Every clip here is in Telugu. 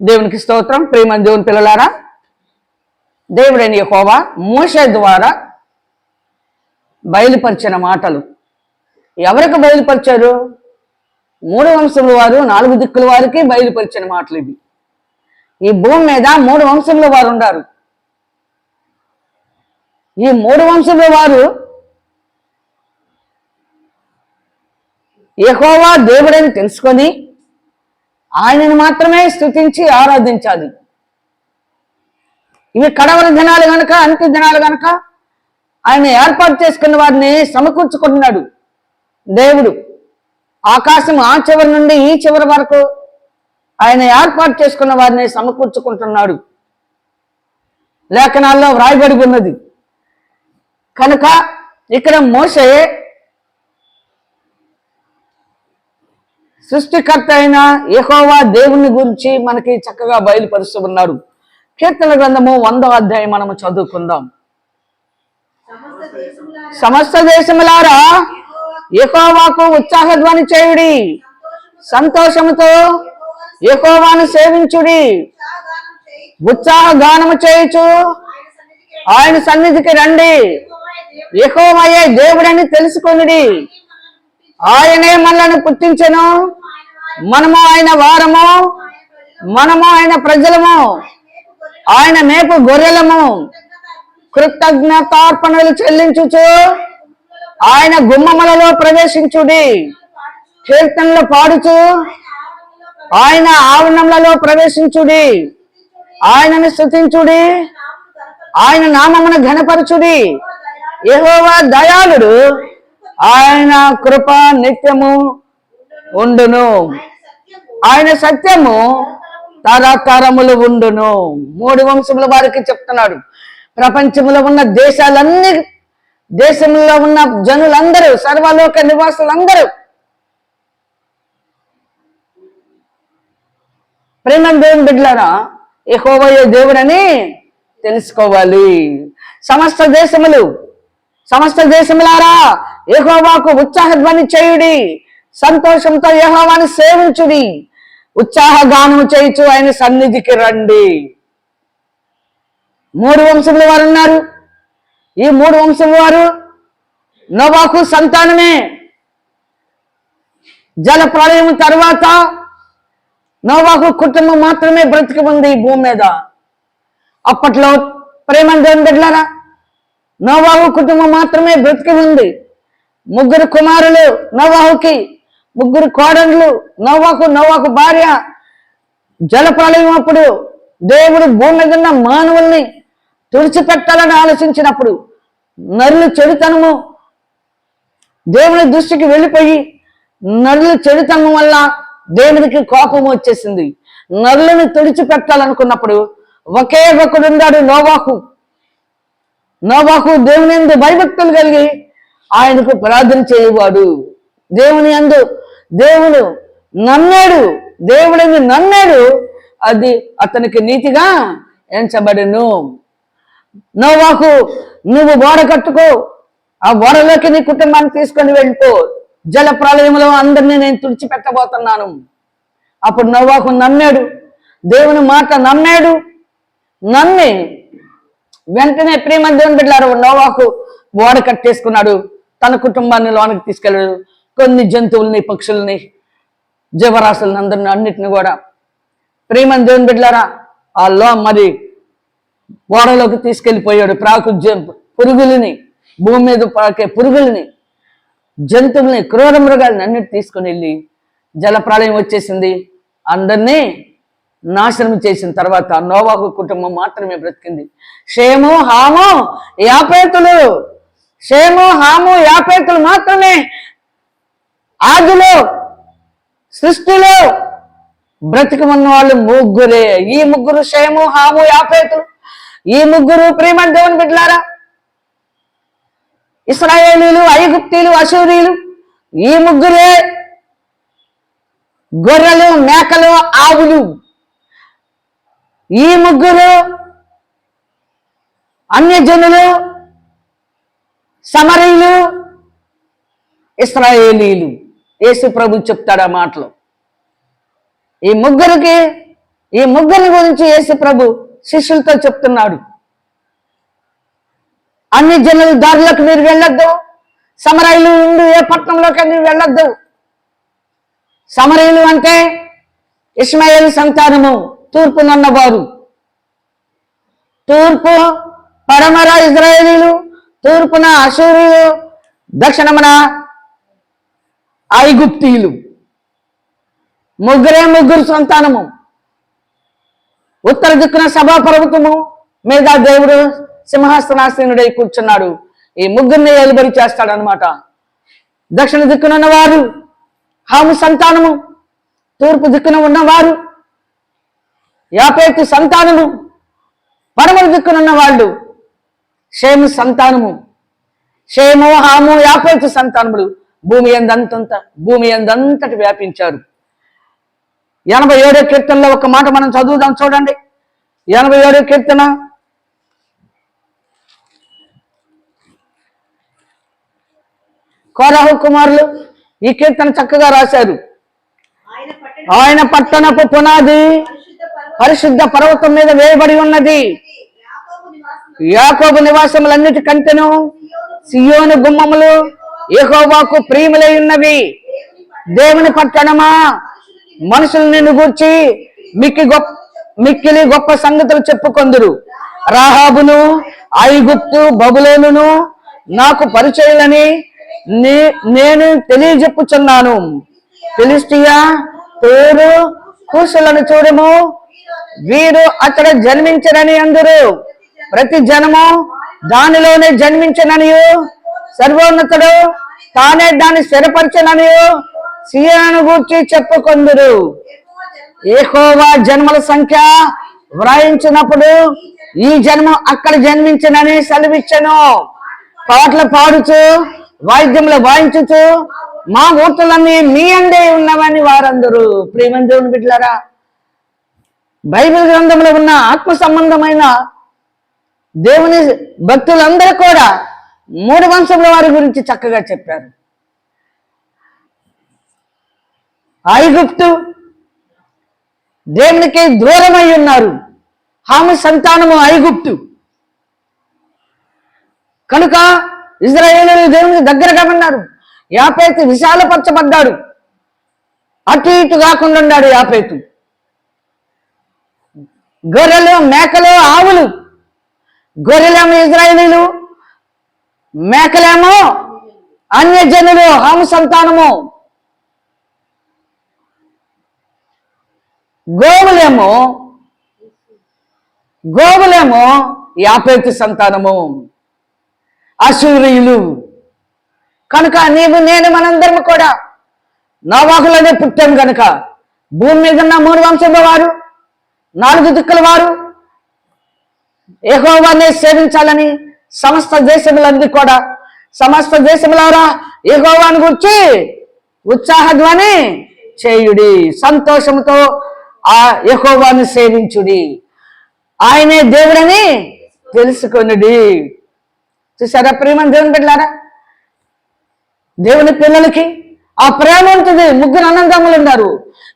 దేవునికి స్తోత్రం. ప్రేమ దేవుని పిల్లలారా దేవుడైన యెహోవా మోషే ద్వారా బయలుపరిచిన మాటలు. ఎవరికి బయలుపరిచారు? మూడు వంశముల వారు నాలుగు దిక్కుల వారికి బయలుపరిచిన మాటలు ఇవి. ఈ భూమి మీద మూడు వంశముల వారు ఉన్నారు ఈ మూడు వంశముల వారు యహోవా దేవుడని తెలుసుకొని ఆయనను మాత్రమే స్థుతించి ఆరాధించాలి. ఇవి కడవల దినాలు గనక అంత్య దినాలు గనక ఆయన ఏర్పాటు చేసుకున్న వారిని సమకూర్చుకుంటున్నాడు. దేవుడు ఆకాశం ఆ చివరి నుండి ఈ చివరి వరకు ఆయన ఏర్పాటు చేసుకున్న వారిని సమకూర్చుకుంటున్నాడు. లేఖనాల్లో వ్రాయబడి ఉన్నది. కనుక ఇక్కడ మోసే సృష్టికర్త అయిన యహోవా దేవుని గురించి మనకి చక్కగా బయలుపరుస్తూ ఉన్నారు కీర్తన గ్రంథము వందో అధ్యాయం మనము చదువుకుందాం. సమస్త దేశములారా యహోవాకు దేశములారా ఉత్సాహ ధ్వని చేయుడి. సంతోషముతో యహోవాను సేవించుడి. ఉత్సాహ గానము చేయుచు ఆయన సన్నిధికి రండి. యెహోవాయే దేవుడని తెలుసుకొనిడి. ఆయనే మనల్ని పుట్టించను. మనము ఆయన వారము మనము ఆయన ప్రజలము ఆయన మేపు గొర్రెలము. కృతజ్ఞతార్పణలు చెల్లించుచు ఆయన గుమ్మములలో ప్రవేశించుడి. కీర్తనలు పాడుచు ఆయన ఆవరణములలో ప్రవేశించుడి. ఆయనను స్థుతించుడి ఆయన నామమును ఘనపరచుడి. యెహోవా దయాళుడు ఆయన కృప నిత్యము ఉండును. ఆయన సత్యము తరతరములు ఉండును. మూడు వంశముల వారికి చెప్తున్నాడు. ప్రపంచంలో ఉన్న దేశాలన్నీ దేశంలో ఉన్న జనులందరూ సర్వలోక నివాసులందరూ ప్రేమ దేవుని బిడ్డలారా యెహోవా దేవుడని తెలుసుకోవాలి. సమస్త దేశములు సమస్త దేశములారా ఎహోవాకు ఉత్సాహ ధ్వని చేయుడి. సంతోషంతో యహోవాని సేవించుడి. ఉత్సాహగానము గానము ఆయన సన్నిధికి రండి. మూడు వంశముల వారు ఉన్నారు. ఈ మూడు వంశముల వారు నోవాకు సంతానమే. జల ప్రళయం తర్వాత నోవాకు కుటుంబం మాత్రమే బ్రతికి ఉంది ఈ భూమి మీద. అప్పట్లో ప్రేమ దేవుని బిడ్డలారా నోవాహు కుటుంబం మాత్రమే బ్రతికి ఉంది ముగ్గురు కుమారులు నోవాహుకి ముగ్గురు కోడళ్ళు నోవాకు నోవాకు భార్య. జలప్రలయం అప్పుడు దేవుడు భూమి మీద ఉన్న మానవుల్ని తుడిచిపెట్టాలని ఆలోచించినప్పుడు నరులు చెడుతనము దేవుని దృష్టికి వెళ్ళిపోయి నరులు చెడుతనం వల్ల దేవునికి కోపం వచ్చేసింది. నరులను తుడిచిపెట్టాలనుకున్నప్పుడు ఒకే ఒకడు ఉన్నాడు నోవాకు నోవాకు దేవుని భయభక్తులు కలిగి ఆయనకు ప్రార్థన చేయవాడు. దేవుని అందు దేవుడు నమ్మాడు దేవుడిని నమ్మాడు అది అతనికి నీతిగా ఎంచబడును. నోవాకు నువ్వు బోర కట్టుకో. ఆ బోరలోకి నీ కుటుంబాన్ని తీసుకొని వెళ్ళిపో. జల ప్రళయంలో అందరినీ నేను తుడిచిపెట్టబోతున్నాను. అప్పుడు నోవాకు నమ్మాడు దేవుని మాట నమ్మాడు నమ్మి వెంటనే ప్రేమ దేవుని బిడ్డారు నోవాకు ఓడ కట్టేసుకున్నాడు. తన కుటుంబాన్ని లోనికి తీసుకెళ్ళాడు. కొన్ని జంతువుల్ని పక్షుల్ని జీవరాశులను అందరిని అన్నిటిని కూడా. ప్రేమ దేవుని బిడ్డలారా ఆ లో మరి ఓడలోకి తీసుకెళ్ళిపోయాడు. ప్రాకు పురుగులని భూమి మీద పాకే పురుగుల్ని జంతువుల్ని క్రూర మృగాల్ని అన్నిటి తీసుకొని వెళ్ళి జలప్రళయం వచ్చేసింది. అందరినీ నాశనం చేసిన తర్వాత నోవాకు కుటుంబం మాత్రమే బ్రతికింది. షేము హాము యాపేతులు. షేము హాము యాపేతులు మాత్రమే ఆదిలో సృష్టిలో బ్రతికమన్న వాళ్ళు ముగ్గురే. ఈ ముగ్గురు క్షయము హాము యాపేతులు ఈ ముగ్గురు ప్రేమ దేవుని బిడ్డలారా ఇస్రాయేలీలు ఐగుప్తీలు అశూరీలు ఈ ముగ్గురే గొర్రెలు మేకలు ఆవులు. ఈ ముగ్గురు అన్యజనులు సమరీలు ఇస్రాయేలీలు. యేసు ప్రభు చెప్తాడు ఆ మాటలు. ఈ ముగ్గురికి ఈ ముగ్గురి గురించి యేసు ప్రభు శిష్యులతో చెప్తున్నాడు. అన్ని జనుల దారులకు మీరు వెళ్ళొద్దు. సమరయులు ఉండు ఏ పట్టణంలోకి మీరు వెళ్ళొద్దు. సమరయులు అంటే ఇస్మాయిల్ సంతానము తూర్పునున్నవారు తూర్పు పరమర ఇజ్రాయేలీలు తూర్పున అసూరులు దక్షిణమున ఐగుప్తీయులు. ముగ్గురే ముగ్గురు సంతానము. ఉత్తర దిక్కున సభా పర్వతము మీద దేవుడు సింహాసనాసీనుడై కూర్చున్నాడు. ఈ ముగ్గురిని ఎలుబడి చేస్తాడనమాట దక్షిణ దిక్కున ఉన్నవారు హాము సంతానము. తూర్పు దిక్కున ఉన్నవారు యాపేతు సంతానము. పడమర దిక్కున వాళ్ళు షేము సంతానము. షేము హాము యాపేతు సంతానములు. భూమి ఎందంతంత భూమి ఎందంతటి వ్యాపించారు. ఎనభై ఏడో కీర్తనలో ఒక మాట మనం చదువుదాం చూడండి. ఎనభై ఏడో కీర్తన. కోరాహు కుమారులు ఈ కీర్తన చక్కగా రాశారు. ఆయన పట్టణ ఆయన పట్టణపు పునాది పరిశుద్ధ పర్వతం మీద వేయబడి ఉన్నది. యాకోబు నివాసములన్నిటి కంటెను సియోను గుమ్మములు ఏహోవాకు ప్రియములై ఉన్నవి దేవుని పట్టణమా? మనుషులు నిన్ను గూర్చి మిక్కి గొప్ప మిక్కిలి గొప్ప సంగతులు చెప్పుకొందురు. రాహాబును ఐగుప్తు బబులోనును నాకు పరిచయులని నేను తెలియజెప్పుచున్నాను. ఫిలిస్టియా పేరు కూసులను చూడము. వీరు అక్కడ జన్మించరని అందరు. ప్రతి జనము దానిలోనే జన్మించనని సర్వోన్నతుడు తానే దాన్ని స్థిరపరచనని సీయను గూర్చి చెప్పుకొందురు. ఏకోవా జన్మల సంఖ్య వ్రాయించినప్పుడు ఈ జన్మ అక్కడ జన్మించనని సెలవిచ్చను. పాటలు పాడుచు వాయిద్యములు వాయించుచు మా మూర్తులన్నీ మీ అందే ఉన్నవని వారందరూ. ప్రేమందేవుని బిడ్డలారా బైబిల్ గ్రంథంలో ఉన్న ఆత్మ సంబంధమైన దేవుని భక్తులందరూ కూడా మూడు వంశముల వారి గురించి చక్కగా చెప్పారు. ఐగుప్తు దేవునికి దూరమై ఉన్నారు. హాము సంతానము ఐగుప్తు. కనుక ఇజ్రాయేలు దేవునికి దగ్గరగా ఉన్నారు. యాపేతు విశాలపరచబడ్డాడు. అటు ఇటు కాకుండా ఉన్నాడు యాపేతు. గొర్రెలు మేకలు ఆవులు. గొర్రెలేమో ఇజ్రాయేలీలు మేకలేమో అన్యజనులు హాము సంతానము గోవులేమో గోవులేమో యాపేతు సంతానము. అసూరియులు కనుక నీవు నేను మనందరం కూడా నవాహులనే పుట్టాం కనుక భూమి మీద ఉన్న మూడు వంశంలో వారు నాలుగు దిక్కుల వారు ఏహోవానే సేవించాలని సమస్త దేశములన్నీ కూడా సమస్త దేశములారా ఏహోవాని గురించి ఉత్సాహధ్వని చేయుడి సంతోషంతో ఆ యహోవాను సేవించుడి. ఆయనే దేవుడని తెలుసుకొనుడి. చూసారా ప్రేమ దేవుని బిడ్డలారా? దేవుని పిల్లలకి ఆ ప్రేమ ఉంటుంది ముగ్గురు అనందములు ఉన్నారు.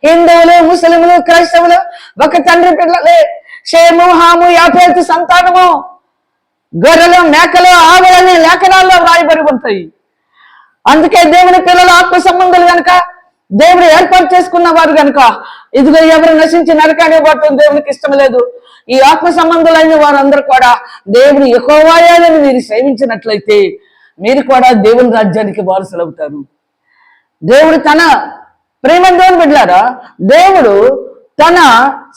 హిందువులు ముస్లింలు క్రైస్తవులు ఒక తండ్రి పిల్లలే షేము హాము యాపేతు సంతానము. గొర్రెలు మేకలు ఆవులని లేఖనాల్లో వ్రాయబడి ఉంటాయి. అందుకే దేవుని పిల్లలు ఆత్మ సంబంధాలు గనక దేవుడు ఏర్పాటు చేసుకున్న వారు గనక ఇదిగో ఎవరు నశించి నరకాన్ని పట్టడం దేవునికి ఇష్టం లేదు. ఈ ఆత్మ సంబంధులైన వారందరూ కూడా దేవుని ఎక్కువయాలని మీరు సేవించినట్లయితే మీరు కూడా దేవుని రాజ్యానికి వారసులు అవుతారు దేవుడు తన ప్రేమ దేవుని బిడ్డారా దేవుడు తన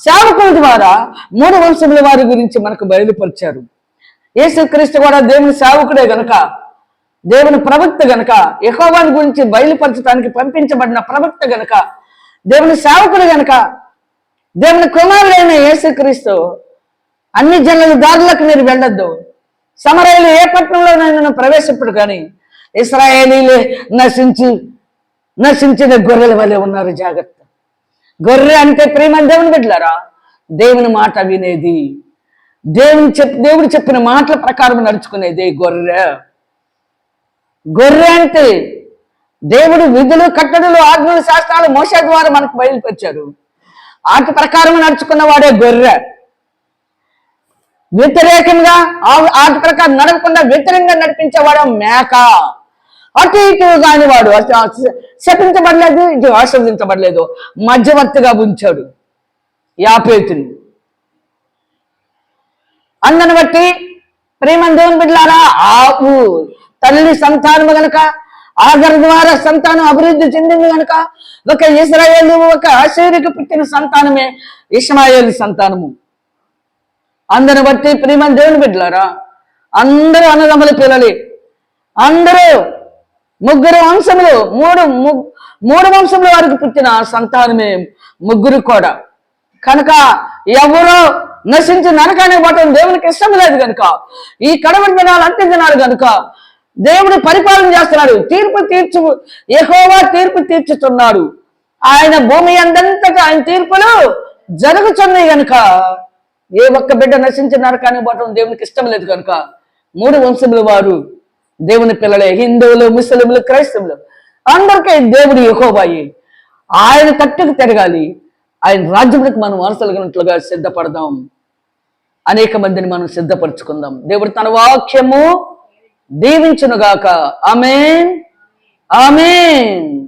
సేవకుల ద్వారా మూడు వంశముల వారి గురించి మనకు బయలుపరిచారు. యేసుక్రీస్తు కూడా దేవుని సేవకుడే గనక దేవుని ప్రవక్త గనక యెహోవాని గురించి బయలుపరచడానికి పంపించబడిన ప్రవక్త గనక దేవుని సేవకుడు గనక దేవుని కుమారుడైన యేసుక్రీస్తు అన్ని జనుల దారులకు మీరు వెళ్ళొద్దు. సమరయులు ఏ పట్టణంలోనైనా ప్రవేశిప్పుడు కానీ ఇస్రాయేలీలే నశించి నశించిన గొర్రెల వలె ఉన్నారు జాగ్రత్త. గొర్రె అంటే ప్రేమ దేవుని బిడ్డలారా? దేవుని మాట వినేది. దేవుని చెప్ దేవుడు చెప్పిన మాటల ప్రకారం నడుచుకునేది గొర్రె? గొర్రె అంటే దేవుడు విధులు కట్టడలు ఆజ్ఞలు శాస్త్రాలు మోస ద్వారా మనకు బయలుపరిచారు. వాటి ప్రకారం నడుచుకున్న వాడే గొర్రె. వ్యతిరేకంగా ఆ- వాటి ప్రకారం నడవకుండా వ్యతిరేకంగా నడిపించేవాడు మేక. అటు ఇటు కాని వాడు శపించబడలేదు ఇటు ఆశ్రవదించబడలేదు మధ్యవర్తిగా ఉంచాడు యాపేతుని. అందను బట్టి ప్రేమ దేవుని బిడ్డలారా ఆవు తల్లి సంతానము గనక ఆధార ద్వారా సంతానం అభివృద్ధి చెందింది గనక ఒక ఇస్రాయేలు ఒక ఆశీర్కి పుట్టిన సంతానమే ఇస్మాయేల్ సంతానము. అందరిని బట్టి ప్రేమ దేవుని బిడ్డలారా అందరూ అన్నదమ్ముల పిల్లలే. అందరూ ముగ్గురు వంశములు మూడు మూడు వంశముల వారికి పుట్టిన సంతానమే ముగ్గురు కూడా. కనుక ఎవరో నశించి నరకానికి పోవటం దేవునికి ఇష్టం లేదు కనుక. ఈ కడవడి దినాలు అంత్య దినాలు కనుక దేవుడు పరిపాలన చేస్తున్నాడు. తీర్పు తీర్చు ఎక్కువగా తీర్పు తీర్చుతున్నాడు. ఆయన భూమి అందంతటా ఆయన తీర్పులు జరుగుతున్నాయి కనుక. ఏ ఒక్క బిడ్డ నశించి నరకానికి పోవటం దేవునికి ఇష్టం లేదు కనుక. మూడు వంశముల వారు దేవుని పిల్లలే హిందువులు ముస్లింలు క్రైస్తవులు. అందరికీ దేవుడు ఎక్కువబాయి ఆయన తట్టుకు తిరగాలి. ఆయన రాజ్యములకు మనం మనసలిగినట్లుగా సిద్ధపడదాం. అనేక మందిని మనం సిద్ధపరచుకుందాం. దేవుడు తన వాక్యము దీవించునుగాక. ఆమెన్. ఆమెన్.